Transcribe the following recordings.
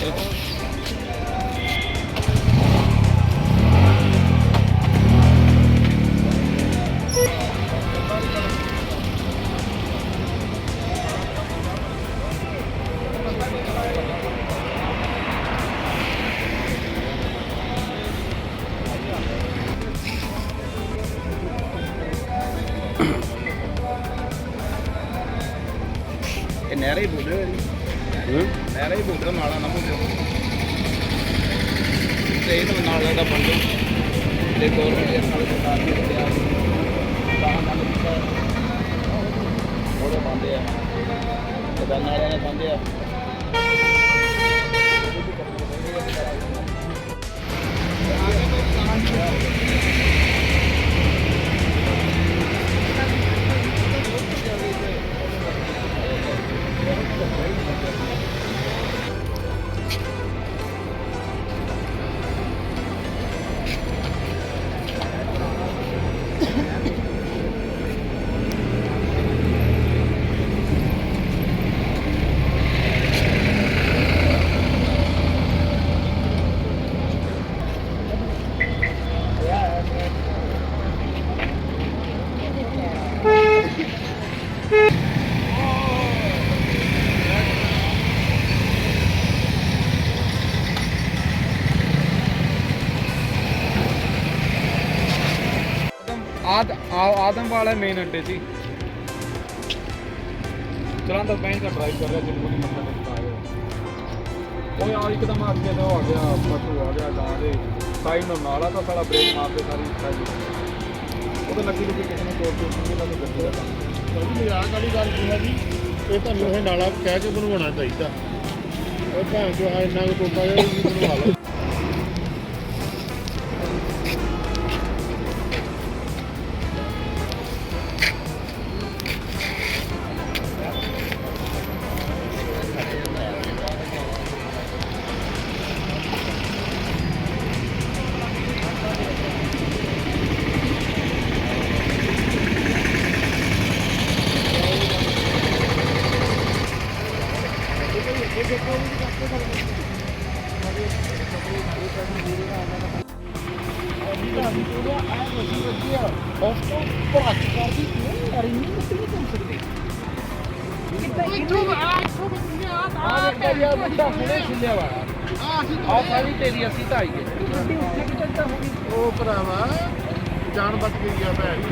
ਇਹ ਬੰਦੋ ਤੇ ਗੌਰਮੈਂਟ ਦੇ ਨਾਲ ਸਰਕਾਰ ਨੇ ਦਿੱਤਾ ਬਾਹਰ ਨਾਲ ਦਿੱਤਾ ਉਹਦੇ ਬੰਦੇ ਆ ਤੇ ਨਾਲਿਆਂ ਦੇ ਬੰਦੇ ਆ ਆਦ ਆਦਮ ਵਾਲਾ ਮੇਨ ਅੱਡੇ ਸੀ ਚਲਾਂਦਾ ਬੈਂਕ ਦਾ ਡਰਾਈਵ ਕਰ ਰਿਹਾ ਜਿਹਨੂੰ ਕੋਈ ਮਤਲਬ ਨਹੀਂ ਪਾਇਆ ਉਹ ਆ ਇੱਕਦਮ ਅੱਗੇ ਤੋਂ ਆ ਗਿਆ ਪਸ਼ੂ ਆ ਗਿਆ ਗਾਂ ਦੇ ਸਾਈਡ ਨੂੰ ਨਾਲਾ ਤਾਂ ਸਾਲਾ ਬ੍ਰੇਕ ਮਾਰ ਕੇ ਸਾਰੀ। ਸਾਈਡ ਉਹਦੇ ਲੱਗੀ ਲੱਗੀ ਕਿਸੇ ਨੂੰ ਤੋੜ ਕੇ ਸੁਣੀ ਲੱਗੀ ਗੱਡੀ ਦਾ ਕੰਮ ਕੋਈ ਮਜ਼ਾਕ ਵਾਲੀ ਗੱਲ ਨਹੀਂ ਹੈ ਜੀ ਇਹ ਤੁਹਾਨੂੰ ਇਹ ਨਾਲਾ ਕਹਿ ਕੇ ਬਣਵਾਉਣਾ ਚਾਹੀਦਾ। ਉਹ ਭਾਂ ਜੋ ਹੈ ਇੰਨਾ ਕੁ ਟੋਕਾ ਜਿਹਾ ਵੀ ਬਣਵਾ ਲਓ। ਆ ਸਾਰੀ ਤੇਰੀ ਅਸੀਂ ਤਾਂ ਆਈ ਹੈ ਉਹ ਭਰਾਵਾ ਜਾਨ ਬਚ ਗਈ ਆ ਭੈਣ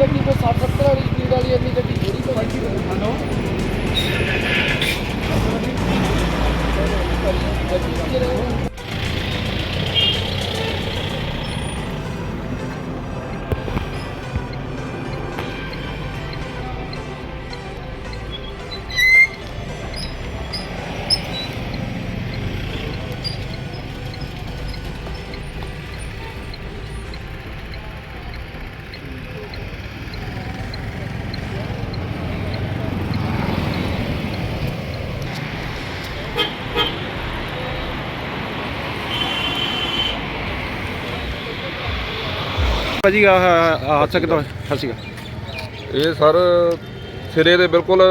ਗੱਡੀ ਕੋ 60 70 ਵਾਲੀ ਸਪੀਡ ਵਾਲੀ ਇੰਨੀ ਗੱਡੀ ਥੋੜੀ ਤੋਂ ਵੱਜੀ ਭਾਜੀ ਆਹ ਹਾਦਸਾ ਕਿਦਾਂ ਸਤਿ ਸ਼੍ਰੀ ਅਕਾਲ। ਇਹ ਸਰ ਸਿਰੇ ਦੇ ਬਿਲਕੁਲ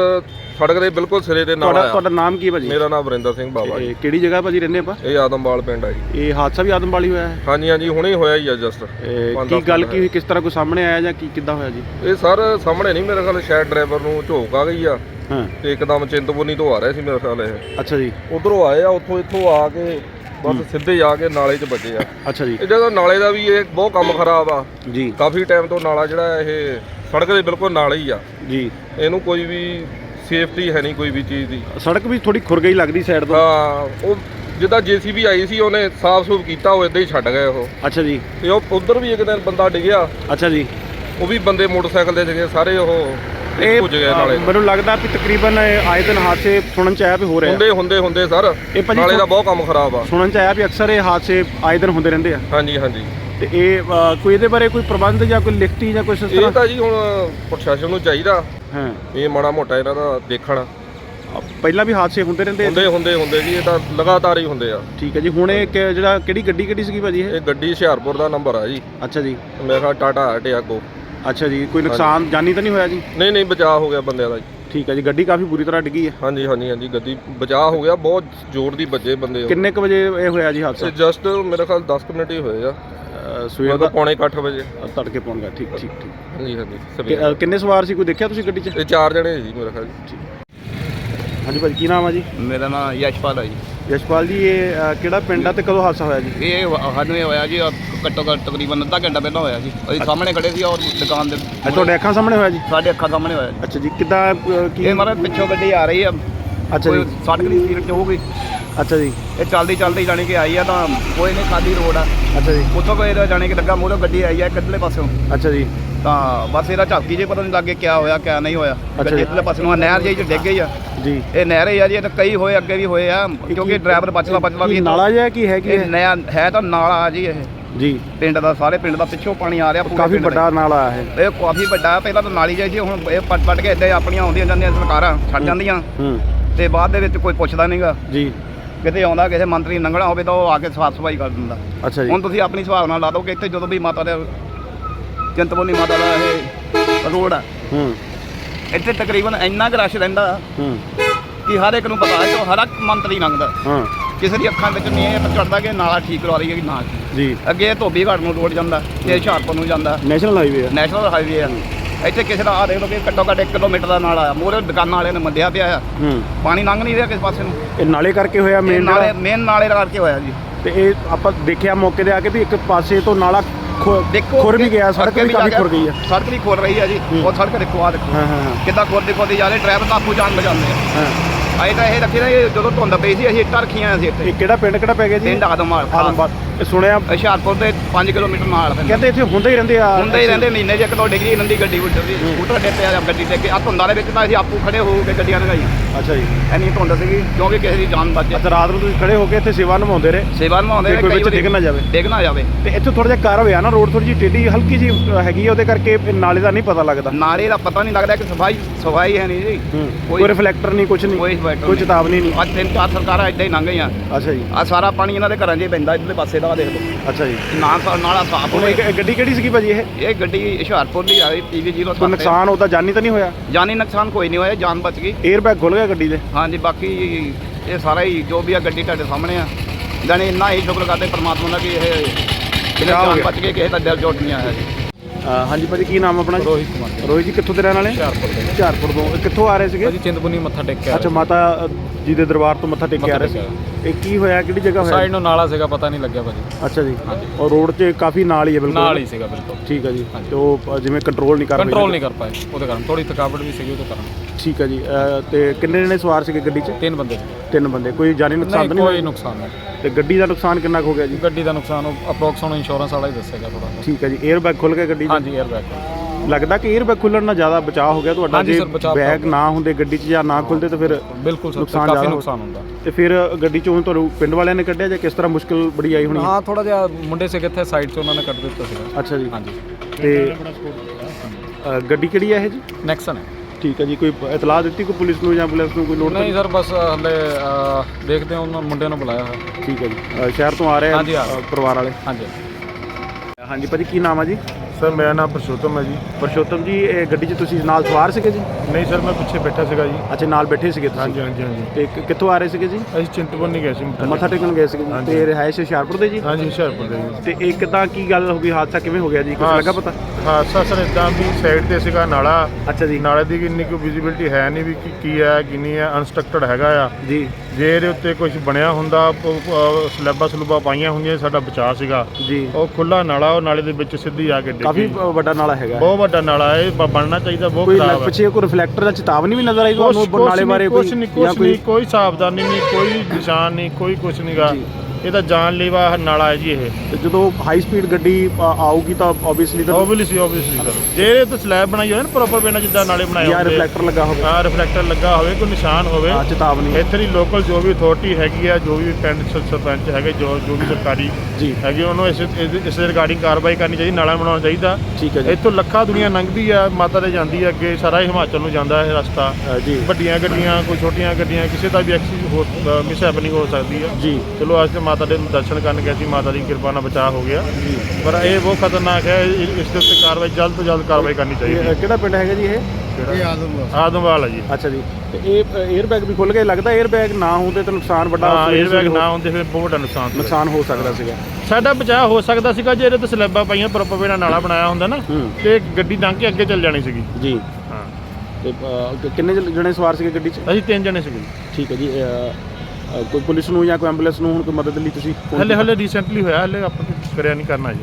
ਸੜਕ ਦੇ ਬਿਲਕੁਲ ਸਿਰੇ ਦੇ ਨਾਲ ਤੁਹਾਡਾ ਆ ਤੁਹਾਡਾ ਨਾਮ ਕੀ ਹੈ ਭਾਜੀ? ਮੇਰਾ ਨਾਮ ਵਰਿੰਦਰ ਸਿੰਘ ਬਾਵਾ ਜੀ। ਇਹ ਕਿਹੜੀ ਜਗ੍ਹਾ ਭਾਜੀ ਰਹਿੰਦੇ ਆਪਾਂ? ਇਹ ਆਦਮਵਾਲ ਪਿੰਡ ਆ ਜੀ। ਇਹ ਹਾਦਸਾ ਵੀ ਆਦਮਵਾਲੀ ਹੋਇਆ ਹੈ? ਹਾਂਜੀ ਹਾਂਜੀ ਹੁਣੇ ਹੋਇਆ ਹੀ ਆ ਜਸਟ ਇਹ ਕੀ ਗੱਲ ਕੀ ਹੋਈ? ਕਿਸ ਤਰ੍ਹਾਂ ਕੋਈ ਸਾਹਮਣੇ ਆਇਆ ਜਾਂ ਕੀ ਕਿੱਦਾਂ ਹੋਇਆ ਜੀ? ਇਹ ਸਰ ਸਾਹਮਣੇ ਨਹੀਂ ਮੇਰੇ ਖਿਆਲ ਸ਼ਾਇਦ ਡਰਾਈਵਰ ਨੂੰ ਝੋਕ ਆ ਗਈ ਆ। ਹਾਂ। ਤੇ ਇੱਕਦਮ ਚਿੰਤਪੁਰਨੀ ਤੋਂ ਆ ਰਿਹਾ ਸੀ ਮੇਰੇ ਖਿਆਲ ਇਹ। ਅੱਛਾ ਜੀ। ਉਧਰੋਂ ਆਏ ਆ ਉੱਥੋਂ ਇੱਥੋਂ ਆ ਕੇ ਬਸ ਸਿੱਧੇ ਆ ਕੇ ਨਾਲੇ 'ਚ ਵੱਜੇ ਆ। ਅੱਛਾ ਜੀ। ਇਹ ਜਿਹੜਾ ਨਾਲੇ ਦਾ ਵੀ ਇਹ ਬਹੁਤ ਕੰਮ ਖਰਾਬ ਆ। ਜੀ। ਕਾਫੀ ਟਾਈਮ ਤੋਂ ਨਾਲਾ ਜਿਹੜਾ ਇਹ ਸੜਕ ਦੇ ਬਿਲਕੁਲ ਨਾਲ ਹੀ ਆ। ਜੀ। ਇਹਨੂੰ ਕੋਈ ਵੀ ਸੇਫਟੀ ਹੈ ਨਹੀਂ ਕੋਈ ਵੀ ਚੀਜ਼ ਦੀ। ਸੜਕ ਵੀ ਥੋੜੀ ਖੁਰ ਗਈ ਲੱਗਦੀ ਸਾਈਡ ਤੋਂ। ਹਾਂ ਉਹ ਜਿੱਦਾਂ ਜੀਸੀਬੀ ਆਈ ਸੀ ਉਹਨੇ ਸਾਫ਼ ਸੂਫ ਕੀਤਾ ਉਹ ਇਦਾਂ ਹੀ ਛੱਡ ਗਏ ਉਹ। ਅੱਛਾ ਜੀ। ਤੇ ਉਹ ਉਧਰ ਵੀ ਇੱਕ ਦਿਨ ਬੰਦਾ ਡਿੱਗਿਆ। ਅੱਛਾ ਜੀ। ਉਹ ਵੀ ਬੰਦੇ ਮੋਟਰਸਾਈਕਲ ਦੇ ਸੀਗੇ ਸਾਰੇ ਉਹ ਇਹ ਗਿਆ ਅ, ਨਾਲੇ। ਮੈਨੂੰ ਲੱਗਦਾ ਵੀ ਤਕਰੀਬਨ ਇਹ ਆਏ ਦਿਨ ਹਾਦਸੇ ਸੁਣਨ ਚ ਆਇਆ ਵੀ ਹੋ ਰਿਹਾ। ਹੁੰਦੇ ਹੁੰਦੇ ਹੁੰਦੇ ਸਰ। ਇਹ ਭਾਜੀ ਨਾਲੇ ਦਾ ਬਹੁਤ ਕੰਮ ਖਰਾਬ ਆ। ਸੁਣਨ ਚ ਆਇਆ ਵੀ ਅਕਸਰ ਇਹ ਹਾਦਸੇ ਆਏ ਦਿਨ ਹੁੰਦੇ ਰਹਿੰਦੇ ਆ। ਹਾਂਜੀ ਹਾਂਜੀ। ਤੇ ਇਹ ਕੋਈ ਇਹਦੇ ਬਾਰੇ ਕੋਈ ਪ੍ਰਬੰਧ ਜਾਂ ਕੋਈ ਲਿਖਤੀ ਜਾਂ ਕੁਛ ਇਸ ਇਹ ਤਰ੍ਹਾਂ? ਤਾਂ ਜੀ ਹੁਣ ਪ੍ਰਸ਼ਾਸਨ ਨੂੰ ਚਾਹੀਦਾ। ਹਾਂ। ਇਹ ਮਾੜਾ ਮੋਟਾ ਇਹਨਾਂ ਦਾ ਦੇਖਣ। ਪਹਿਲਾਂ ਵੀ ਹਾਦਸੇ ਹੁੰਦੇ ਰਹਿੰਦੇ? ਹੁੰਦੇ ਹੁੰਦੇ ਹੁੰਦੇ ਜੀ। ਇਹ ਤਾਂ ਲਗਾਤਾਰ ਹੀ ਹੁੰਦੇ ਆ। ਠੀਕ ਹੈ ਜੀ। ਹੁਣ ਇਹ ਜਿਹੜਾ ਕਿਹੜੀ ਗੱਡੀ ਕਿਹੜੀ ਸੀਗੀ ਭਾਜੀ ਇਹ? ਇਹ ਗੱਡੀ ਹੁਸ਼ਿਆਰਪੁਰ ਦਾ ਨੰਬਰ ਆ ਜੀ। ਅੱਛਾ ਜੀ। ਮੇਰਾ ਖਿਆਲ ਟਾਟਾ ਟਿਆਗੋ ਅੱਛਾ ਜੀ ਕੋਈ ਨੁਕਸਾਨ ਜਾਨੀ ਤਾਂ ਨਹੀਂ ਹੋਇਆ ਜੀ? ਨਹੀਂ ਨਹੀਂ ਬਚਾਅ ਹੋ ਗਿਆ ਬੰਦਿਆਂ ਦਾ ਜੀ। ਠੀਕ ਹੈ ਜੀ ਗੱਡੀ ਕਾਫੀ ਬੁਰੀ ਤਰ੍ਹਾਂ ਡਿੱਗੀ ਹੈ? ਹਾਂਜੀ ਹਾਂਜੀ ਹਾਂਜੀ ਗੱਡੀ ਬਚਾਅ ਹੋ ਗਿਆ ਬਹੁਤ ਜ਼ੋਰ ਦੀ ਵੱਜੇ ਬੰਦੇ ਉਹ। ਕਿੰਨੇ ਕੁ ਵਜੇ ਇਹ ਹੋਇਆ ਜੀ ਹਾਦਸਾ? ਤੇ ਜਸਟ ਮੇਰੇ ਖਿਆਲ 10 ਕੁ ਮਿੰਟ ਹੀ ਹੋਏ ਆ। ਅ, ਸਵੇਰ ਮਤਲਬ ਦਾ ਪੌਣੇ 8 ਵਜੇ। ਤੜਕੇ ਪਹੁੰਚ ਗਿਆ ਠੀਕ ਠੀਕ ਠੀਕ। ਹਾਂਜੀ ਹਾਂਜੀ ਕਿ- ਸਵੇਰੇ। ਅ, ਕਿੰਨੇ ਸਵਾਰ ਸੀ ਕੋਈ ਦੇਖਿਆ ਤੁਸੀਂ ਗੱਡੀ 'ਚ? ਇਹ ਚਾਰ ਜਣੇ ਜੀ ਮੇਰੇ ਖਿਆਲ। ਹਾਂਜੀ ਭਾਜੀ ਕੀ ਨਾਮ ਆ ਜੀ? ਮੇਰਾ ਨਾਮ ਯਸ਼ਪਾਲ ਹੈ ਜੀ। ਯਸ਼ਪਾਲ ਜੀ ਇਹ ਅ, ਕਿਹੜਾ ਪਿੰਡ ਆ ਤੇ ਕਦੋਂ ਹਾਦਸਾ ਹੋਇਆ ਜੀ? ਇਹ ਵ- ਸਾਨੂੰ ਇਹ ਹੋਇਆ ਜੀ ਅ, ਘੱਟੋ ਘੱਟ ਤਕਰੀਬਨ ਅੱਧਾ ਘੰਟਾ ਪਹਿਲਾਂ ਹੋਇਆ ਜੀ। ਅਸੀਂ ਸਾਹਮਣੇ ਖੜੇ ਸੀ ਔਰ ਦੁਕਾਨ ਦੇ ਅੱਜ ਤੁਹਾਡੇ ਅੱਖਾਂ ਸਾਹਮਣੇ ਹੋਇਆ ਜੀ? ਸਾਡੇ ਅੱਖਾਂ ਸਾਹਮਣੇ ਹੋਇਆ ਜੀ। ਅੱਛਾ ਜੀ ਕਿੱਦਾਂ ਅ, ਕੀ ਇਹ ਮਾਰੇ ਪਿੱਛੋਂ ਗੱਡੀ ਆ ਰਹੀ ਆ। ਅੱਛਾ ਕੋਈ ਜੀ 60 ਦੀ ਸਪੀਡ ਚ ਹੋਊਗੀ। ਅੱਛਾ ਜੀ। ਇਹ ਚੱਲਦੀ ਚੱਲਦੀ ਜਾਣੀ ਕਿ ਆਈ ਆ ਤਾਂ ਕੋਈ ਨਹੀਂ ਖਾਦੀ ਰੋਡ ਆ। ਅੱਛਾ ਜੀ। ਉੱਥੋਂ ਕੋਈ ਇਹਦਾ ਜਾਣੀ ਕਿ ਲੱਗਾ ਮੂਹਰੋਂ ਗੱਡੀ ਆਈ ਆ ਕਿੱਧਰਲੇ ਪਾਸਿਓਂ। ਅੱਛਾ ਜੀ। ਤਾਂ ਬਸ ਇਹਦਾ ਝਾਕੀ ਜੇ ਪਤਾ ਨਹੀਂ ਲੱਗੇ ਕਿਆ ਹੋਇਆ ਕਿਆ ਨਹੀਂ ਹੋਇਆ। ਗੱਡੀ ਜੀ। ਇੱਧਰਲੇ ਪਾਸੇ ਨੂੰ ਆ, ਨਹਿਰ ਜਿਹੀ ਚ ਡਿੱਗ ਗਈ ਆ। ਜੀ। ਇਹ ਨਹਿਰ ਆ ਜੀ ਇਹ ਤਾਂ ਕਈ ਹੋਏ ਅੱਗੇ ਵੀ ਹੋਏ ਆ ਕਿਉਂਕਿ ਡਰਾਈਵਰ ਬਚਲਾ ਬਚਲਾ ਵੀ ਨਾਲਾ ਜਿਹਾ ਕੀ ਹੈ ਕੀ ਇਹ ਨਇਆ ਹੈ ਤਾਂ ਨਾਲਾ ਆ ਜੀ ਇਹ। ਜੀ। ਪਿੰਡ ਦਾ ਸਾਰੇ ਪਿੰਡ ਦਾ ਪਿੱਛੋਂ ਪਾਣੀ ਆ ਰਿਹਾ ਪੂਰੇ ਕਾਫੀ ਦਾ। ਵੱਡਾ ਨਾਲਾ ਹੈ ਇਹ। ਕਾਫੀ ਵੱਡਾ। ਪਹਿਲਾਂ ਤਾਂ ਨਾਲੀ ਜਾਈ ਸੀ ਹੁਣ ਇਹ ਪੱਟ ਪੱਟ ਕੇ ਇੱਦਾਂ ਆਪਣੀਆਂ ਆਉਂਦੀਆਂ ਜਾਂਦੀਆਂ ਸਰਕਾਰਾਂ ਛੱਡ ਜਾਂਦੀਆਂ। ਹੂੰ। ਤੇ ਬਾਅਦ ਦੇ ਵਿੱਚ ਕੋਈ ਪੁੱਛਦਾ ਨਹੀਂਗਾ ਜੀ। ਕਿਤੇ ਆਉਂਦਾ ਕਿਸੇ ਮੰਤਰੀ ਲੰਘਣਾ ਹੋਵੇ ਤਾਂ ਉਹ ਆ ਕੇ ਸਾਫ਼ ਸਫ਼ਾਈ ਕਰ ਦਿੰਦਾ। ਅੱਛਾ ਜੀ। ਹੁਣ ਤੁਸੀਂ ਆਪਣੀ ਹਿਸਾਬ ਨਾਲ ਲਾ ਦਿਓ ਕਿ ਇੱਥੇ ਜਦੋਂ ਵੀ ਮਾਤਾ ਦੇ ਚਿੰਤਪੁਰਨੀ ਮਾਤਾ ਦਾ ਇਹ ਰੋਡ ਆ। ਹੂੰ। ਇੱਥੇ ਤਕਰੀਬਨ ਇੰਨਾ ਕੁ ਰਸ਼ ਰਹਿੰਦਾ ਹੂੰ। ਕਿ ਹਰ ਇੱਕ ਨੂੰ ਪਤਾ ਹੈ ਕਿ ਹਰ ਇੱਕ ਮੰਤਰੀ ਲੰਘਦਾ ਹਾਂ। ਕਿਸੇ ਦੀ ਅੱਖਾਂ ਵਿੱਚ ਨਹੀਂ ਇਹ ਚੜਦਾ ਕਿ ਨਾਲਾ ਠੀਕ ਕਰਵਾ ਹੈ ਕਿ ਨਾ ਜੀ। ਅੱਗੇ ਧੋਬੀ ਘਾਟ ਨੂੰ ਰੋਡ ਜਾਂਦਾ ਇਹ ਹੁਸ਼ਿਆਰਪੁਰ ਨੂੰ ਜਾਂਦਾ। ਨੈਸ਼ਨਲ ਹਾਈਵੇ ਆ। ਨੈਸ਼ਨਲ ਹਾਈਵੇ ਆ। ਇੱਥੇ ਕਿਸੇ ਦਾ ਆ ਦੇਖ ਲਓ ਕਿ ਘੱਟੋ ਘੱਟ 1 ਕਿਲੋਮੀਟਰ ਦਾ ਨਾਲਾ ਆ। ਮੂਹਰੇ ਦੁਕਾਨਾਂ ਵਾਲਿਆਂ ਨੇ ਮੰਦਿਆ ਪਿਆ ਆ। ਹੂੰ। ਪਾਣੀ ਲੰਘ ਨਹੀਂ ਰਿਹਾ ਕਿਸੇ ਪਾਸੇ ਨੂੰ। ਇਹ ਨਾਲੇ ਕਰਕੇ ਹੋਇਆ ਮੇਨ ਨਾਲੇ ਮੇਨ ਨਾਲੇ ਕਰਕੇ ਹੋਇਆ ਜੀ। ਤੇ ਇਹ ਆਪਾਂ ਦੇਖਿਆ ਮੌਕੇ ਤੇ ਆ ਕੇ ਵੀ ਇੱਕ ਪਾਸੇ ਤੋਂ ਨਾਲਾ ਦੇਖੋ ਖੁਰ ਵੀ ਗਿਆ ਸੜਕ ਵੀ ਕਾਫੀ ਖੁਰ ਗਈ ਆ। ਸੜਕ ਵੀ ਖੁਰ ਰਹੀ ਆ ਜੀ। ਉਹ ਸੜਕ ਦੇਖੋ ਆ ਦੇਖੋ। ਹਾਂ ਹਾਂ ਹਾਂ। ਕਿੱਦਾਂ ਖੁਰਦੇ ਖੁਰਦੇ ਜਾ ਰਹੇ ਡਰਾਈਵਰ ਤਾਂ ਆਪੂ ਜਾਨ ਬਚਾਉਂਦੇ ਆ। ਹਾਂ। ਅਸੀਂ ਤਾਂ ਇਹ ਰੱਖੀ ਨਾ ਜਦੋਂ ਧੁੰਦ ਪਈ ਸੀ ਅਸੀਂ ਇੱਟਾਂ ਰੱਖੀਆਂ ਸੀ ਇੱਥੇ। ਇਹ ਕਿਹੜਾ ਪਿੰਡ ਕਿਹੜਾ ਪੈ ਗਿਆ ਜੀ? ਪਿੰਡ ਆਦਮਾਲ ਆਦਮਬਾਦ ਇਹ ਸੁਣਿਆ? ਹੁਸ਼ਿਆਰਪੁਰ ਦੇ 5 ਕਿਲੋਮੀਟਰ ਨਾਲ ਪੈਂਦਾ। ਕਹਿੰਦੇ ਇੱਥੇ ਹੁੰਦੇ ਹੀ ਰਹਿੰਦੇ ਆ। ਹੁੰਦੇ ਹੀ ਰਹਿੰਦੇ ਮਹੀਨੇ 'ਚ ਇੱਕ ਦੋ ਡਿਗਰੀ ਇਹਨਾਂ ਦੀ ਗੱਡੀ ਉੱਡਦੀ। ਸਕੂਟਰ ਦੇ ਤੇ ਆ ਗੱਡੀ ਦੇ ਕੇ ਆ ਧੁੰਦਾਂ ਦੇ ਵਿੱਚ ਤਾਂ ਅਸੀਂ ਆਪੂ ਖੜੇ ਹੋ ਕੇ ਗੱਡੀਆਂ ਲਗਾਈਆਂ। ਅੱਛਾ ਜੀ। ਐਨੀ ਧੁੰਦ ਸੀਗੀ ਕਿਉਂਕਿ ਕਿਸੇ ਦੀ ਜਾਨ ਬਚ ਅੱਛਾ ਰਾਤ ਨੂੰ ਤੁਸੀਂ ਖੜੇ ਹੋ ਕੇ ਇੱਥੇ ਸੇਵਾ ਨਿਭਾਉਂਦੇ ਰਹੇ? ਸੇਵਾ ਨਿਭਾਉਂਦੇ ਨੇ ਕੋਈ ਡਿੱਗ ਨਾ ਜਾਵੇ। ਡਿੱਗ ਨਾ ਜਾਵੇ। ਤੇ ਇੱਥੇ ਥੋੜਾ ਜਿਹਾ ਕਰ ਹੋਇਆ ਨਾ ਰੋਡ ਥੋੜੀ ਜਿਹੀ ਟੇਢੀ ਹਲਕੀ ਜੀ ਹੈਗੀ ਆ ਉਹਦੇ ਕਰਕੇ ਨਾਲੇ ਦਾ ਨਹੀਂ ਪਤਾ ਲੱਗਦਾ। ਨਾਲੇ ਦਾ ਪਤਾ ਨਹੀਂ ਲੱਗਦਾ ਕਿ ਸਫ਼ਾਈ ਸਫ਼ਾਈ ਹੈ ਨਹੀਂ ਜੀ। ਕੋਈ- ਰਿਫਲੈਕਟਰ ਨਹੀਂ ਕੁਝ ਨਹੀਂ। ਕੋਈ। ਚੇਤਾਵਨੀ ਨਹੀਂ। ਅੱਜ ਤਿੰਨ ਚਾਰ ਸਰਕਾਰਾਂ ਇੱਦਾਂ ਹੀ ਲੰਘ ਗਈਆਂ। ਅੱਛਾ ਜੀ। ਆ ਸਾਰਾ ਪਾਣੀ ਇਹਨਾਂ ਦੇ ਘਰਾਂ 'ਚ ਹੀ ਪੈਂਦਾ ਇੱਧਰਲੇ ਪਾਸੇ ਦਾ। ਆਹ ਦੇਖ ਲਓ। ਅੱਛਾ ਜੀ। ਨਾ ਨਾਲਾ ਸਾਫ਼ ਹੁਣ ਹੋਵੇ ਇਹ ਗੱਡੀ ਕਿਹੜੀ ਸੀਗੀ ਭਾਜੀ ਇਹ? ਇਹ ਗੱਡੀ ਹੁਸ਼ਿਆਰਪੁਰ ਦੀ ਆਈ ਪੀਵੀ 07 ਕੋਈ ਨੁਕਸਾਨ ਉਹਦਾ ਜਾਨੀ ਤਾਂ ਨਹੀਂ ਹੋਇਆ? ਜਾਨੀ ਨੁਕਸਾਨ ਕੋਈ ਨਹੀਂ ਹੋਇਆ ਜਾਨ ਬਚ ਗਈ। 에ਅਰ ਬੈਗ ਖੁੱਲ ਗਿਆ ਗੱਡੀ ਦੇ? ਹਾਂਜੀ ਬਾਕੀ ਇਹ ਸਾਰਾ ਹੀ ਜੋ ਵੀ ਆ ਗੱਡੀ ਤੁਹਾਡੇ ਸਾਹਮਣੇ ਆ। ਜਾਣੀ ਇੰਨਾ ਹੀ ਸ਼ੁਕਰ ਕਰਦੇ ਪਰਮਾਤਮਾ ਦਾ ਕਿ ਇਹ ਜਾਨ। ਬਚ ਗਈ ਕਿਸੇ ਦਾ ਦਿਲ ਚੋਟ ਨਹੀਂ ਆਇਆ ਜੀ। ਅਹ ਹਾਂਜੀ ਭਾਜੀ ਕੀ ਨਾਮ ਆਪਣਾ? ਰੋਹਿਤ ਕੁਮਾਰ। ਰੋਹਿਤ ਜੀ ਕਿੱਥੋਂ ਦੇ ਰਹਿਣ ਵਾਲੇ? ਹੁਸ਼ਿਆਰਪੁਰ ਦੇ। ਹੁਸ਼ਿਆਰਪੁਰ ਤੋਂ। ਇਹ ਕਿੱਥੋਂ ਆ ਰਹੇ ਸੀਗੇ? ਅਸੀਂ ਚਿੰਤਪੁਰਨੀ ਮੱਥਾ ਟੇਕ ਕੇ ਅੱਛਾ ਮਾਤਾ ਅ, ਜੀ ਦੇ ਦਰਬਾਰ ਤੋਂ ਮੱਥਾ ਟੇਕ ਕੇ ਆ ਰਹੇ ਸੀ। ਇਹ ਕੀ ਹੋਇਆ? ਕਿਹੜੀ ਜਗ੍ਹਾ ਹੋਇਆ? ਸਾਈਡ ਨੂੰ ਨਾਲਾ ਸੀਗਾ ਪਤਾ ਨਹੀਂ ਲੱਗਿਆ ਭਾਜੀ। ਅੱਛਾ ਜੀ। ਔਰ ਰੋਡ 'ਚ ਕਾਫੀ ਨਾਲ ਹੀ ਹੈ ਬਿਲਕੁਲ। ਨਾਲ ਹੀ ਸੀਗਾ ਬਿਲਕੁਲ। ਠੀਕ ਹੈ ਜੀ। ਤੇ ਉਹ ਅ, ਜਿਵੇਂ ਕੰਟਰੋਲ ਨਹੀਂ ਕਰ ਰਹੇ ਕੰਟਰੋਲ ਨਹੀਂ ਕਰ ਪਾਏ। ਉਹਦੇ ਕਾਰਨ। ਥੋੜੀ ਥਕਾਵਟ ਵੀ ਸੀਗੀ ਉਹਦੇ ਕਾਰਨ। ਠੀਕ ਹੈ ਜੀ। ਅ, ਤੇ ਕਿੰਨੇ ਜਣੇ ਸਵਾਰ ਸੀਗੇ ਗੱਡੀ 'ਚ? ਤਿੰਨ ਬੰਦੇ। ਸੀ ਤਿੰਨ ਬੰਦੇ ਕੋਈ ਜਾਨੀ ਨੁਕਸਾਨ ਨਹੀਂ ਕੋਈ ਨੁਕਸਾਨ ਨਹੀਂ। ਤੇ ਗੱਡੀ ਦਾ ਨੁਕਸਾਨ ਕਿੰਨਾ ਕੁ ਹੋ ਗਿਆ ਜੀ? ਗੱਡੀ ਦਾ ਨੁਕਸਾਨ ਅਪਰੋਕਸ ਹੁਣ ਇੰਸ਼ੋਰੈਂਸ ਵਾਲਾ ਹੀ ਦੱਸੇਗਾ ਥੋੜਾ ਠੀਕ ਹੈ ਜੀ 에ਅਰ ਖੁੱਲ ਗਿਆ ਗੱਡੀ ਹਾਂਜੀ 에ਅਰ ਲੱਗਦਾ ਕਿ 에ਅਰ ਖੁੱਲਣ ਨਾਲ ਜ਼ਿਆਦਾ ਬਚਾਅ ਹੋ ਗਿਆ ਤੁਹਾਡਾ? ਜੇ ਬੈਗ ਨਾ ਹੁੰਦੇ ਗੱਡੀ 'ਚ ਜਾਂ ਨਾ ਖੁੱਲਦੇ ਤਾਂ ਫਿਰ ਬਿਲਕੁਲ ਸਰ ਕਾਫੀ ਨੁਕਸਾਨ ਹੁੰਦਾ। ਤੇ ਫਿਰ ਗੱਡੀ 'ਚੋਂ ਤੁਹਾਨੂੰ ਪਿੰਡ ਵਾਲਿਆਂ ਨੇ ਕੱਢਿਆ ਜਾਂ ਕਿਸ ਤਰ੍ਹਾਂ ਮੁਸ਼ਕਲ ਬੜੀ ਆਈ ਹੋਣੀ? ਹਾਂ ਥੋੜਾ ਜਿਹਾ ਮੁੰਡੇ ਸੀ ਕਿੱਥੇ ਸਾਈਡ 'ਚ ਉਹਨਾਂ ਨੇ ਕੱਢ ਦਿੱਤਾ ਸੀਗਾ। ਅੱਛਾ ਜੀ। ਹਾਂਜੀ। ਤੇ ਗੱਡੀ ਕਿਹੜੀ ਹੈ ਇਹ ਜੀ? ਨੈਕਸਨ ਹੈ। ਠੀਕ ਹੈ ਜੀ ਕੋਈ ਇਤਲਾਹ ਦਿੱਤੀ ਕੋਈ ਪੁਲਿਸ ਨੂੰ ਜਾਂ ਪੁਲਿਸ ਨੂੰ ਕੋਈ ਲੋੜ ਨਹੀਂ ਸਰ ਬਸ ਹਲੇ ਦੇਖਦੇ ਹਾਂ ਉਹਨਾਂ ਮੁੰਡਿਆਂ ਨੂੰ ਬੁਲਾਇਆ ਹੋਇਆ। ਠੀਕ ਹੈ ਜੀ। ਅ, ਸ਼ਹਿਰ ਤੋਂ ਆ ਰਹੇ ਆ ਹਾਂਜੀ, ਆ ਅ, ਪਰਿਵਾਰ ਵਾਲੇ। ਹਾਂਜੀ। ਹਾਂਜੀ ਭਾਜੀ ਕੀ ਨਾਮ ਆ ਜੀ? ਸਰ ਮੇਰਾ ਨਾਮ ਪਰਸ਼ੋਤਮ ਹੈ ਜੀ। ਪਰਸ਼ੋਤਮ ਜੀ ਇਹ ਗੱਡੀ 'ਚ ਤੁਸੀਂ ਨਾਲ ਸਵਾਰ ਸੀਗੇ ਜੀ? ਨਹੀਂ ਸਰ ਮੈਂ ਪਿੱਛੇ ਬੈਠਾ ਸੀਗਾ ਜੀ। ਅੱਛਾ ਨਾਲ ਬੈਠੇ ਸੀਗੇ ਤੁਸੀਂ? ਹਾਂਜੀ ਹਾਂਜੀ ਹਾਂਜੀ। ਤੇ ਕਿ- ਕਿੱਥੋਂ ਆ ਰਹੇ ਸੀਗੇ ਜੀ? ਅਸੀਂ ਚਿੰਤਪੁਰਨੀ ਗਏ ਸੀ ਮੱਥਾ ਮੱਥਾ ਟੇਕਣ ਗਏ ਸੀਗੇ ਜੀ। ਹਾਂਜੀ। ਤੇ ਰਿਹਾਇਸ਼ ਹੁਸ਼ਿਆਰਪੁਰ ਦੇ ਜੀ? ਹਾਂਜੀ ਹੁਸ਼ਿਆਰਪੁਰ ਦੇ ਜੀ। ਤੇ ਇਹ ਕਿੱਦਾਂ ਕੀ ਗੱਲ ਹੋ ਗਈ? ਹਾਦਸਾ ਕਿਵੇਂ ਹੋ ਗਿਆ ਜੀ? ਕੁਝ ਲੱਗਾ ਪਤਾ? ਹਾਦਸਾ ਸਰ ਇਦਾਂ ਵੀ ਸਾਈਡ ਤੇ ਸੀਗਾ ਨਾਲਾ। ਅੱਛਾ ਜੀ। ਨਾਲੇ ਦੀ ਇੰਨੀ ਕੋਈ ਵਿਜ਼ਿਬਿਲਟੀ ਹੈ ਨਹੀਂ ਵੀ ਕੀ- ਕੀ ਹੈ ਕੀ ਨਹੀਂ ਹੈ ਅਨਸਟਰਕਟਡ ਹੈਗਾ ਆ। ਜੀ। ਜੇ ਇਹਦੇ ਉੱਤੇ ਕੁਝ ਬਣਿਆ ਹੁੰਦਾ ਸਲੈਬਾਂ ਸਲੂਬਾਂ ਪਾਈਆਂ ਹੁੰਦੀਆਂ ਸਾਡਾ ਬਚਾਅ ਸੀਗਾ। ਜੀ। ਉਹ ਖੁੱਲਾ ਨਾਲਾ ਉਹ ਨਾਲੇ ਦੇ ਵਿੱਚ ਸਿੱਧੀ ਆ ਕੇ ਕਾਫੀ ਵੱਡਾ ਨਾਲਾ ਹੈਗਾ। ਬਹੁਤ ਵੱਡਾ ਨਾਲਾ ਹੈ ਇਹ ਬ- ਬਣਨਾ ਚਾਹੀਦਾ ਬਹੁਤ ਕੋਈ ਖਰਾਬ ਹੈ। ਪਿੱਛੇ ਕੋਈ ਰਿਫਲੈਕਟਰ ਦਾ ਚੇਤਾਵਨੀ ਵੀ ਨਜ਼ਰ ਆਈ ਤੁਹਾਨੂੰ ਕੁਛ- ਨਾਲੇ ਬਾਰੇ ਕੁਛ ਨਹੀਂ ਜਾਂ ਕੁਛ ਨਹੀਂ ਕੋਈ ਸਾਵਧਾਨੀ ਨਹੀਂ ਕੋਈ ਨਿਸ਼ਾਨ ਨਹੀਂ ਕੋਈ ਕੁਛ ਨਹੀਂਗਾ ਜੀ। ਇਹ ਤਾਂ ਜਾਨਲੇਵਾ ਨਾਲਾ ਹੈ ਜੀ ਇਹ। ਤੇ ਜਦੋਂ ਹਾਈ ਸਪੀਡ ਗੱਡੀ ਅ, ਆਊਗੀ ਤਾਂ ਆਬਵੀਅਸਲੀ ਤਾਂ ਓਬਵੀਅਸਲੀ ਓਬਵੀਅਸਲੀ ਸਰ ਜੇ ਇਹ ਤੇ ਸਲੈਬ ਬਣਾਈ ਹੋਵੇ ਨਾ ਪ੍ਰੋਪਰ ਵੇ ਨਾਲ ਜਿੱਦਾਂ ਨਾਲੇ ਬਣਾਏ ਜਾਂ ਰਿਫਲੈਕਟਰ ਲੱਗਾ ਹੋਵੇ। ਹਾਂ ਰਿਫਲੈਕਟਰ ਲੱਗਾ ਹੋਵੇ ਕੋਈ ਨਿਸ਼ਾਨ ਹੋਵੇ। ਹਾਂ ਚੇਤਾਵਨੀ। ਇੱਥੇ ਦੀ ਲੋਕਲ ਜੋ ਵੀ ਅਥਾਰਟੀ ਹੈਗੀ ਆ ਜੋ ਵੀ ਪਿੰਡ ਸਰਪੰਚ ਹੈਗੇ ਜੋ ਜੋ ਵੀ ਸਰਕਾਰੀ ਜੀ। ਹੈਗੇ ਉਹਨੂੰ ਇਸ ਇਸ- ਇਸ ਰਿਗਾਰਡਿੰਗ ਕਾਰਵਾਈ ਕਰਨੀ ਚਾਹੀਦੀ ਨਾਲਾ ਬਣਾਉਣਾ ਚਾਹੀਦਾ। ਠੀਕ ਹੈ ਜੀ। ਇੱਥੋਂ ਲੱਖਾਂ ਦੁਨੀਆ ਲੰਘਦੀ ਆ ਮਾਤਾ ਦੇ ਜਾਂਦੀ ਆ ਅੱਗੇ ਸਾਰਾ ਹੀ ਹਿਮਾਚਲ ਨੂੰ ਜਾਂਦਾ ਇਹ ਰਸਤਾ। ਅ, ਜੀ। ਵੱਡੀਆਂ ਗੱਡੀਆਂ ਕੋਈ ਛੋਟੀਆਂ ਗੱਡੀਆਂ ਕਿਸੇ ਦਾ ਵੀ ਐਕਸੀਡੈਂਟ ਹੋ ਮਿਸ ਹੈਪਨਿੰਗ ਹੋ ਸਕਦੀ ਆ। ਜੀ। ਚਲੋ ਅੱਜ ਤੇ ਮਾਤਾ ਦੇ ਦਰਸ਼ਨ ਕਰਨ ਗਏ ਸੀ ਮਾਤਾ ਦੀ ਕਿਰਪਾ ਨਾਲ ਬਚਾਅ ਹੋ ਗਿਆ। ਪਰ ਇਹ ਬਹੁਤ ਖਤਰਨਾਕ ਹੈ ਇਸ ਤੇ ਉੱਤੇ ਕਾਰਵਾਈ ਜਲਦ ਤੋਂ ਜਲਦ ਕਾਰਵਾਈ ਕਰਨੀ ਚਾਹੀਦੀ ਹੈ। ਕਿਹੜਾ ਪਿੰਡ ਹੈਗਾ ਜੀ ਇਹ? ਇਹ ਆਦਮਵਾਲ। ਹੈ ਜੀ। ਅੱਛਾ ਜੀ। ਤੇ ਇਹ 에ਅਰ ਵੀ ਖੁੱਲ ਗਏ? ਲੱਗਦਾ 에ਅਰ ਨਾ ਹੁੰਦੇ ਤਾਂ ਨੁਕਸਾਨ ਵੱਡਾ ਹੋ ਸਕਦਾ ਬੈਗ ਨਾ ਹੁੰਦੇ ਫਿਰ ਬਹੁਤ ਵੱਡਾ ਨੁਕਸਾਨ ਨੁਕਸਾਨ ਹੋ ਸਕਦਾ ਸੀਗਾ। ਸਾਡਾ ਬਚਾਅ ਹੋ ਸਕਦਾ ਸੀਗਾ ਜੇ ਇਹਦੇ ਤੇ ਸਲੈਬਾਂ ਪਾਈਆਂ ਪ੍ਰੋਪਰ ਵੇਣਾ ਨਾਲਾ ਬਣਾਇਆ ਹੁੰਦਾ ਨਾ ਤੇ ਗੱਡੀ ਲੰਘ ਕੇ ਅੱਗੇ ਚੱਲ ਜਾਣੀ ਸੀਗੀ। ਜੀ। ਤੇ ਕਿ- ਕਿੰਨੇ ਜ- ਜਣੇ ਸਵਾਰ ਸੀਗੇ ਗੱਡੀ 'ਚ? ਅਸੀਂ ਤਿੰਨ ਜਣੇ ਸੀਗੇ। ਠੀਕ ਹੈ ਜੀ ਕੋਈ ਪੁਲਿਸ ਨੂੰ ਜਾਂ ਕੋਈ ਐਂਬੂਲੈਂਸ ਨੂੰ ਹੁਣ ਕੋਈ ਮਦਦ ਲਈ ਤੁਸੀਂ? phone ਹਲੇ ਕੀਤਾ? ਹਲੇ ਰੀਸੈਂਟਲੀ ਹੋਇਆ ਹਲੇ ਆਪਾਂ ਕੁਛ ਕਰਿਆ ਨਹੀਂ ਕਰਨਾ ਜੀ।